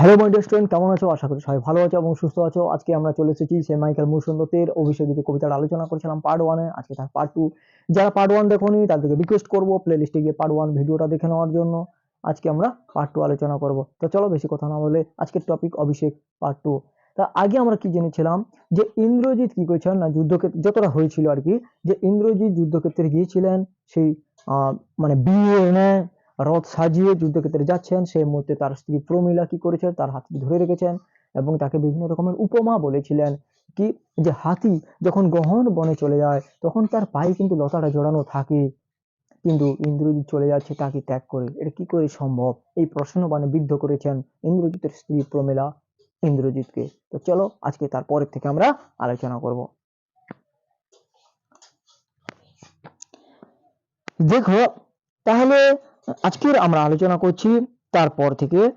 Hello my dear student কেমন আছো? আশা করি সবাই ভালো আছো এবং সুস্থ আছো। আজকে আমরা চলে এসেছি সে মাইকেল মুসন্দতের অভিষেক যে কবিতার আলোচনা করেছিলাম পার্ট ওয়ানে আজকে তার পার্ট টু যারা পার্ট ওয়ান দেখোনি, তাদেরকে রিকোয়েস্ট করব প্লে লিস্টে গিয়ে পার্ট ওয়ান ভিডিওটা দেখে নেওয়ার জন্য। আজকে আমরা পার্ট টু আলোচনা করব। তো চলো বেশি কথা না বলে আজকের টপিক অভিষেক পার্ট টু তা আগে আমরা কি জেনেছিলাম? যে ইন্দ্রজিৎ কি করেছেন না যুদ্ধক্ষেত্রে, যতটা হয়েছিল আর কি, যে ইন্দ্রজিৎ যুদ্ধক্ষেত্রে গিয়েছিলেন, সেই মানে বিয়ে এনে রথ সাজিয়ে যুদ্ধক্ষেত্রে যাচ্ছেন। সেই মুহূর্তে তার স্ত্রী প্রমীলা কি করেছেন? তার হাতটি ধরে রেখেছেন এবং তাকে বিভিন্ন রকমের উপমা বলেছিলেন কি যে, হাতি যখন গহন বনে চলে যায়, তখন তার পায়ে কিন্তু লতাটা জড়ানো থাকে। কিন্তু ইন্দ্রজিৎ চলে যাচ্ছে তাকে ত্যাগ করে। এটা কি করে সম্ভব? এই প্রশ্ন মানে বিদ্ধ করেছেন ইন্দ্রজিতের স্ত্রী প্রমীলা ইন্দ্রজিৎকে। তো চলো, আজকে তারপরের থেকে আমরা আলোচনা করব। দেখো, তাহলে আজকের আমরা আলোচনা করছি তারপর থেকে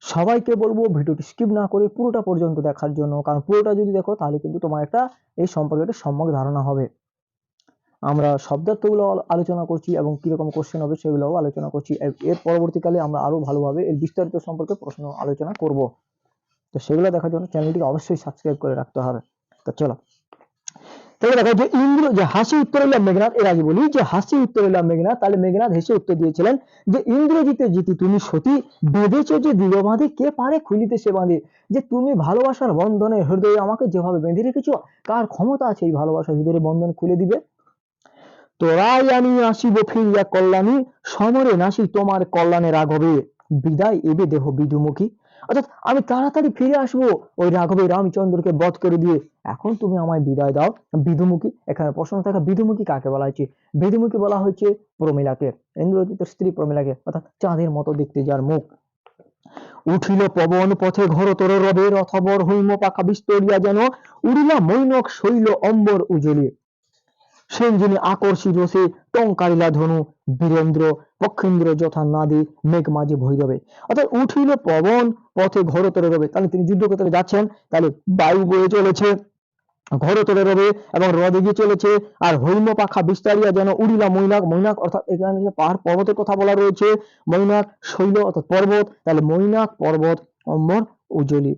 সবাইকে বলব ভিডিওটি স্কিপ না করে পুরোটা পর্যন্ত দেখার জন্য। কারণ পুরোটা যদি দেখো, তাহলে কিন্তু তোমার একটা এই সম্পর্কে একটা সম্যক ধারণা হবে। আমরা শব্দার্থগুলো আলোচনা করছি এবং কীরকম কোশ্চেন হবে সেগুলোও আলোচনা করছি। এর- পরবর্তীকালে আমরা আরও ভালোভাবে এর বিস্তারিত সম্পর্কে প্রশ্ন আলোচনা করব। তো সেগুলো দেখার জন্য চ্যানেলটিকে অবশ্যই সাবস্ক্রাইব করে রাখতে হবে। তো চলো। তাহলে দেখো যে ইন্দ্র যে হাসি উত্তর এলাম মেঘনাথ এর আগে বলি যে হাসি উত্তর এলাম মেঘনাথ তাহলে মেঘনাথ হেসে উত্তর দিয়েছিলেন যে ইন্দ্রজিতে জিতি, তুমি সতী, বেঁধেছ যে দৃঢ় বাঁধে, কে পারে খুলিতে সে বাঁধে? যে তুমি ভালোবাসার বন্ধনে হৃদয়ে আমাকে যেভাবে বেঁধে রেখেছো, কার ক্ষমতা আছে এই ভালোবাসার হৃদয়ের বন্ধন খুলে দিবে? তোরাই আমি আসিব ফিরিয়া কল্যাণী, সমরে নাসি তোমার কল্যাণে রাঘবে। বিদায়, এবে দেহ বিধুমুখী। অর্থাৎ আমি তাড়াতাড়ি ফিরে আসব। ওই রাঘবে রামচন্দ্রকে বধ করে দিয়ে। এখন তুমি আমায় বিদায় দাও। বিধুমুখী এখানে প্রশ্ন থাকা বিধুমুখী কাকে বলা হয়েছে? বিধুমুখী বলা হয়েছে প্রমিলাকে। ইন্দ্রজিতের স্ত্রী প্রমিলাকে। অর্থাৎ চাঁদের মতো দেখতে যার মুখ। উঠিল পবন পথে ঘর তোর রবে রথবর হৈম পাখা বিস্তরিয়া যেন উড়িলা মৈনক শৈল অম্বর উজলি। সেন যিনি আকর্ষি রসে টঙ্কারিলা ধনু। বীরেন্দ্র পক্ষেন্দ্র যথা নাদি মেঘ মাঝে ভৈরবে। অর্থাৎ উঠিল পবন পথে ঘরতরে রবে। তাহলে তিনি যুদ্ধক্ষেত্রে যাচ্ছেন, তাহলে বায়ু বয়ে চলেছে ঘরতরে রবে এবং হ্রদে গিয়ে চলেছে। আর হৈম পাখা বিস্তারিয়া যেন উড়িলা মৈনাক মৈনাক অর্থাৎ এখানে যে পাহাড় পর্বতের কথা বলা রয়েছে, মৈনাক শৈল অর্থাৎ পর্বত, তাহলে মৈনাক পর্বত অম্বর উজ্জ্বলী।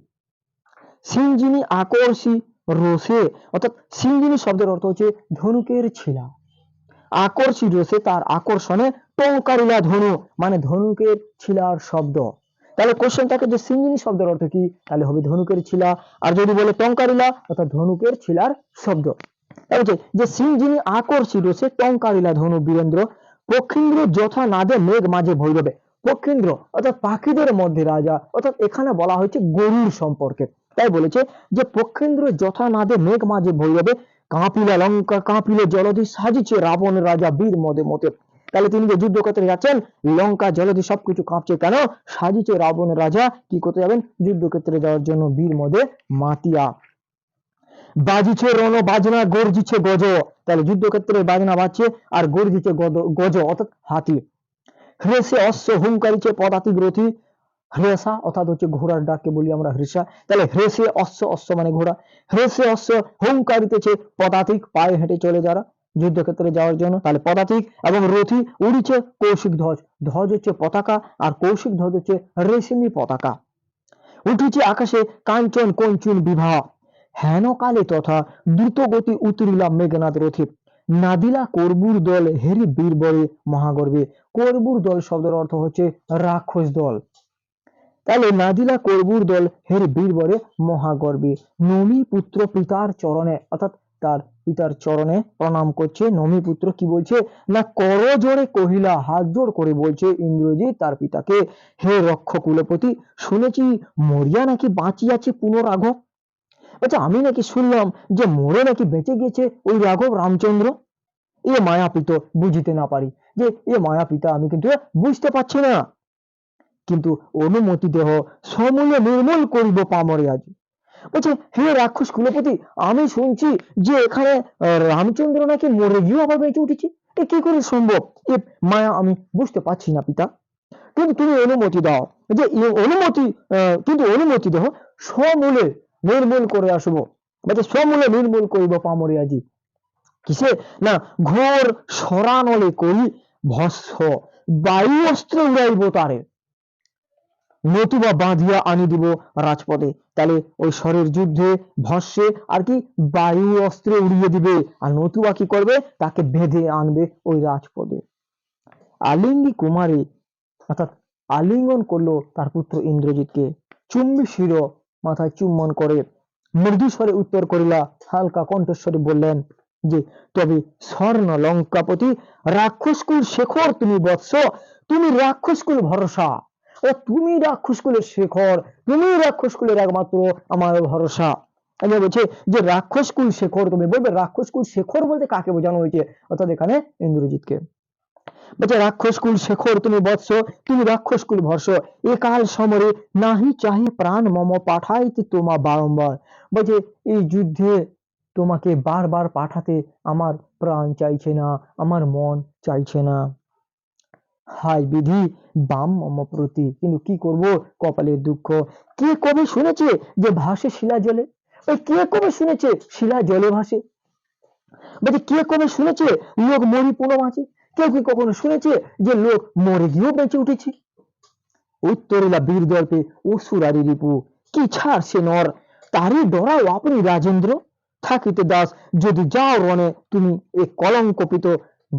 সিঞ্জিনী আকর্ষী রোষে, অর্থাৎ সিঞ্জিনী শব্দের অর্থ হচ্ছে ধনুকের ছিলা। আকর্ষি রোষে তার আকর্ষণে টঙ্কারিলা ধনু মানে ধনুকের ছিলার শব্দ। তাহলে কোশ্চেন থাকে যে সিঞ্জিনী শব্দের অর্থ কি? তাহলে হবে ধনুকের ছিলা। আর যদি বলে টঙ্কারিলা, অর্থাৎ ধনুকের ছিলার শব্দ। যে সিঞ্জিনী আকর্ষী রোষে টঙ্কারিলা ধনু বীরেন্দ্র। পক্ষীন্দ্র যথা নাদে মেঘ মাঝে ভৈরবে। পক্ষীন্দ্র অর্থাৎ পাখিদের মধ্যে রাজা, অর্থাৎ এখানে বলা হয়েছে গরুর সম্পর্কে। তাই বলেছে যে পক্ষেন্দ্র যথা নাদে মেঘ মাঝে ভৈরবে, কাঁপিলা লঙ্কা, কাঁপিলে জলধি সাজিছে রাবণ রাজা বীর মদে মতে। তাহলে তিনি যে যুদ্ধক্ষেত্রে যাচ্ছেন, লঙ্কা, জলধি সবকিছু কাঁপছে কেন? সাজিছে রাবণ রাজা, কি করতে যাবেন? যুদ্ধক্ষেত্রে যাওয়ার জন্য বীর মদে মাতিয়া। বাজিছে রণ, বাজনা, গর্জিছে গজ। তাহলে যুদ্ধক্ষেত্রে বাজনা বাজছে আর গর্জিছে গজ, অর্থাৎ হাতি। হ্রেসে অশ্ব হুঙ্কারিছে পদাতিক রথি হ্রেসা, অর্থাৎ হচ্ছে ঘোড়ার ডাককে বলি আমরা, হ্রেসা। তাহলে হ্রেসে অশ্ব অশ্ব মানে ঘোড়া। হ্রেসে অশ্ব হুঙ্কারিতেছে পদাতিক, পায়ে হেঁটে চলে যারা। যুদ্ধক্ষেত্রে যাওয়ার জন্য। তাহলে পদাতিক এবং রথি উড়িছে কৌশিক ধ্বজ। ধ্বজ হচ্ছে পতাকা আর কৌশিক ধ্বজ হচ্ছে রেশমি পতাকা। উঠিছে আকাশে কাঞ্চন কঞ্চুন বিবাহ হেন কালে তথা দ্রুত গতি উতরিলা মেঘনাথ রথে। নাদিলা করবুর দল হেরি বীরবরে মহাগর্বে। করবুর দল শব্দের অর্থ হচ্ছে রাক্ষস দল। তাহলে নাদিলা করবুর দল হের বীরবরে মহাগর্বে। নমি পুত্র পিতার চরণে, অর্থাৎ তার পিতার চরণে প্রণাম করছে। নমি পুত্র কি বলছে? না, কর জোরে কহিলা, হাত জোড় করে বলছে ইন্দ্রজিৎ তার পিতাকে। হে রক্ষ কুলপতি শুনেছি মরিয়া নাকি বাঁচিয়াছে পুনরাঘব? আচ্ছা আমি নাকি শুনলাম যে মরে নাকি বেঁচে গেছে ওই রাঘব রামচন্দ্র। এ মায়াপিত বুঝিতে না পারি যে এ মায়াপিতা আমি কিন্তু বুঝতে পারছি না। কিন্তু অনুমতি দেহ সমূলে নির্মূল করিব পামরে আজ। বলছে, হে রাক্ষস কুলপতি, আমি শুনছি যে এখানে রামচন্দ্র নাকি মরে গিয়েও আবার বেঁচে উঠেছে। এ কি করে সম্ভব? এ মায়া, আমি বুঝতে পারছি না পিতা। কিন্তু তুমি অনুমতি দাও। যে অনুমতি কিন্তু অনুমতি দেহ, সমূলে নির্মূল করে আসব। বলছে, সমূলে নির্মূল করিব পামরে আজি। কিসে? না, ঘোর সরানলে করি ভস্য বায়ু অস্ত্র উড়াইব তারে। নতুবা বাঁধিয়া আনি দিব রাজপথে। তাহলে ওই স্বরের যুদ্ধে ভস্যে আর কি বায়ু অস্ত্রে উড়িয়ে দিবে। আর নতুবা কি করবে? তাকে বেঁধে আনবে ওই রাজপথে। আলিঙ্গি কুমারী অর্থাৎ আলিঙ্গন করল তার পুত্র ইন্দ্রজিৎকে। চুম্বি শির মাথায় চুম্বন করে মৃদু স্বরে উত্তর করিলা, হালকা কণ্ঠস্বরে বললেন যে তবে স্বর্ণ লঙ্কাপতি রাক্ষসকুল শেখর তুমি বৎস, তুমি রাক্ষসকুল ভরসা। ও তুমি রাক্ষসকুলের শেখর, তুমি রাক্ষসকুলের একমাত্র আমার ভরসা। আমি বলছে যে রাক্ষসকুল শেখর, তুমি বলবে রাক্ষসকুল শেখর বলতে কাকে বোঝানো হয়েছে? অর্থাৎ এখানে ইন্দ্রজিৎকে। বলছে রাক্ষসকুল শেখর, তুমি বৎস, তুমি রাক্ষসকুল ভর্ষ এ কাল সমরে নাহি চাহি প্রাণ মম পাঠাইতে তোমা বারংবার বলছে এই যুদ্ধে তোমাকে বারবার পাঠাতে আমার প্রাণ চাইছে না, আমার মন চাইছে না। হায় বিধি, বাম মম প্রতি কিন্তু কি করব? কপালের দুঃখ। কে কবে শুনেছে যে ভাসে শিলা জলে? ওই কে কবে শুনেছে শিলা জলে ভাসে? বলছে, কে কবে শুনেছে লোক মরি পুনঃ বাঁচে? কেউ কি কখনো শুনেছে যে লোক মরে গিয়েও বেঁচে উঠেছে? উত্তরিলা বীর দর্পে অসুরারি রিপু, কি ছাড় সে নর? তারই ডরাও আপনি রাজেন্দ্র। থাকিতে দাস, যদি যাও রণে, তুমি এ কলঙ্কপিত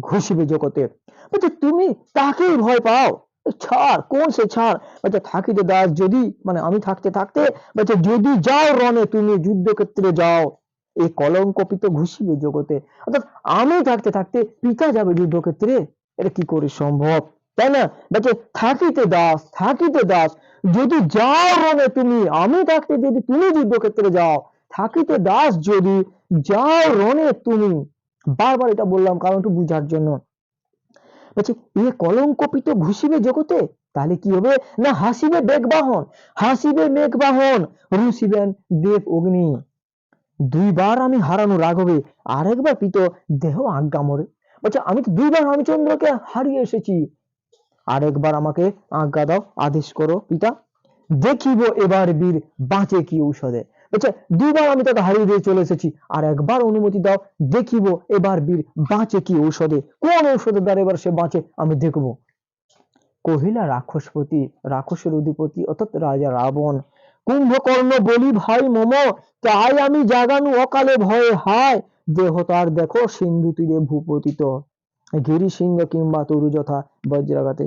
ঘুষিবে জগতে। বলছে, তুমি তাকেই ভয় পাও? ছাড়, কোন সে ছাড়? বলছে থাকিতে দাস, যদি মানে আমি থাকতে থাকতে, বলছে, যদি যাও রণে, তুমি যুদ্ধক্ষেত্রে যাও। এই কলঙ্কপিত ঘুষিবে জগতে। অর্থাৎ আমি থাকতে থাকতে পিতা যাবে যুদ্ধক্ষেত্রে? এটা কি করে সম্ভব? তাই না? বলছে, থাকিতে দাস থাকিতে দাস, যদি যাও রণে তুমি, আমি থাকতে যদি তুমি যুদ্ধক্ষেত্রে যাও। থাকিতে দাস যদি, যাও রণে তুমি। বারবার এটা বললাম, কারণ একটু বুঝার জন্য। বলছে, এ কলঙ্কপিত ঘুষিবে জগতে? তাহলে কি হবে? না হাসিবে বেগবাহন হাসিবে মেঘবাহন রুষিবেন দেব অগ্নি। দুইবার আমি হারানো রাঘবে, আরেকবার পিত দেহ আজ্ঞা মরে। বলছে, আমি তো দুইবার রামচন্দ্রকে হারিয়ে এসেছি। আরেকবার আমাকে আজ্ঞা দাও, আদেশ করো পিতা। দেখিব এবার বীর বাঁচে কি ঔষধে। বলছে দুবার আমি তাকে হারিয়ে দিয়ে চলে এসেছি। আর একবার অনুমতি দাও, দেখিব এবার বীর বাঁচে কি ঔষধে। কোন ঔষধের দ্বারা এবার সে বাঁচে, আমি দেখব। কহিলা, রাক্ষসপতি, রাক্ষসের অধিপতি, অর্থাৎ রাজা রাবণ, কুম্ভকর্ণ বলি, ভাই মম, তাই আমি জাগানু অকালে ভয়ে হায়। দেহ তার দেখো, সিন্ধু তীরে ভূপতিত। গিরি সিংহ কিংবা তরু যথা বজ্রাঘাতে।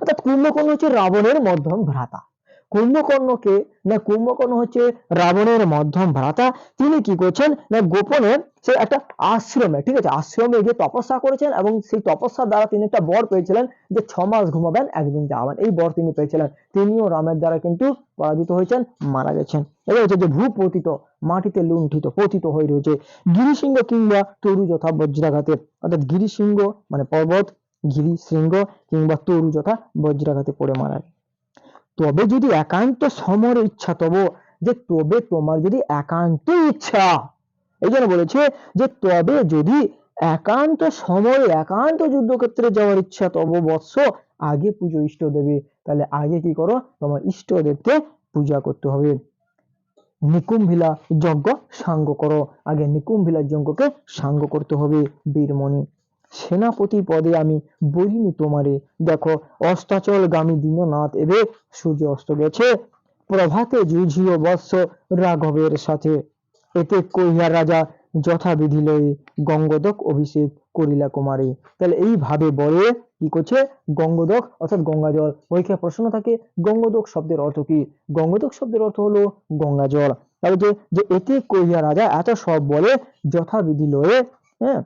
অর্থাৎ কুম্ভকর্ণ হচ্ছে রাবণের মধ্যম ভ্রাতা। কুম্ভকর্ণকে, না কুম্ভকর্ণ হচ্ছে রাবণের মধ্যম ভ্রাতা, তিনি কি করছেন, না গোপনে সে একটা আশ্রমে, ঠিক আছে, আশ্রমে গিয়ে তপস্যা করেছেন এবং সেই তপস্যার দ্বারা তিনি একটা বর পেয়েছিলেন যে ছ মাস ঘুমাবেন, একদিন যাবেন এই বর তিনি পেয়েছিলেন। তিনিও রামের দ্বারা কিন্তু পরাজিত হয়েছেন, মারা গেছেন। এবার হচ্ছে যে ভূপতিত, মাটিতে লুণ্ঠিত, পতিত হয়ে রয়েছে গিরিসিংহ কিংবা তরু যথা বজ্রাঘাতে। অর্থাৎ গিরিসিংহ মানে পর্বত গিরি শৃঙ্গ কিংবা তরু যথা বজ্রাঘাতে পড়ে মারা। তবে যদি একান্ত সমর ইচ্ছা তব, যে তবে তোমার যদি একান্ত ইচ্ছা, এই জন্য বলেছে যে তবে যদি একান্ত সময় একান্ত যুদ্ধক্ষেত্রে যাওয়ার ইচ্ছা তব বৎস, আগে পুজো ইষ্ট দেবে তাহলে আগে কি করো? তোমার ইষ্ট দেবকে পূজা করতে হবে। নিকুম্ভিলা যজ্ঞ সাঙ্গ করো। আগে নিকুম্ভিলা যজ্ঞকে সাঙ্গ করতে হবে বীরমণি। সেনাপতি পদে আমি বলিনি তোমারে। দেখো অস্তাচল গামী দীননাথ এবে সূর্য অস্ত গেছে। প্রভাতে যুঝিও বৎস রাঘবের সাথে। এতে কহিয়া রাজা যথাবিধি লয়ে গঙ্গোদক অভিষেক করিলা কুমারী। তাহলে এইভাবে বলে কি করছে? গঙ্গোদক, অর্থাৎ গঙ্গা জল পরীক্ষায় প্রশ্ন থাকে, গঙ্গোদক শব্দের অর্থ কি? গঙ্গোদক শব্দের অর্থ হলো গঙ্গা জল তাহলে যে যে এতে কহিয়া রাজা এত সব বলে, যথাবিধি লয়ে হ্যাঁ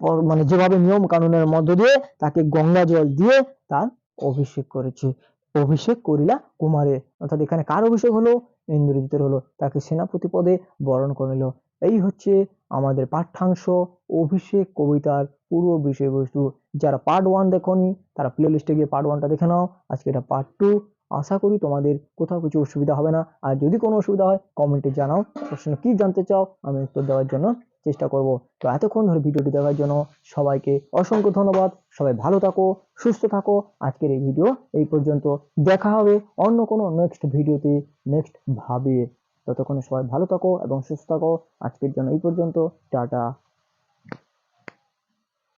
মানে যেভাবে নিয়ম কানুনের মধ্য দিয়ে তাকে গঙ্গা জল দিয়ে তার অভিষেক করেছে। অভিষেক করিলা কুমারে। অর্থাৎ এখানে কার অভিষেক হলো? ইন্দ্রজিতের হলো। তাকে সেনাপতি পদে বরণ করে নিল এই হচ্ছে আমাদের পাঠ্যাংশ অভিষেক কবিতার পুরো বিষয়বস্তু। যারা পার্ট ওয়ান দেখোনি, তারা প্লে লিস্টে গিয়ে পার্ট ওয়ানটা দেখে নাও। আজকে এটা পার্ট টু আশা করি তোমাদের কোথাও কিছু অসুবিধা হবে না। আর যদি কোনো অসুবিধা হয় কমেন্টে জানাও। প্রশ্ন কি জানতে চাও, আমি উত্তর দেওয়ার জন্য চেষ্টা করব। তো এতক্ষণ ধরে ভিডিওটি দেখার জন্য সবাইকে অসংখ্য ধন্যবাদ। সবাই ভালো থাকো, সুস্থ থাকো। আজকের এই ভিডিও এই পর্যন্ত। দেখা হবে অন্য কোনো নেক্সট ভিডিওতে নেক্সট ভাবে ততক্ষণে সবাই ভালো থাকো এবং সুস্থ থাকো। আজকের জন্য এই পর্যন্ত। টাটা।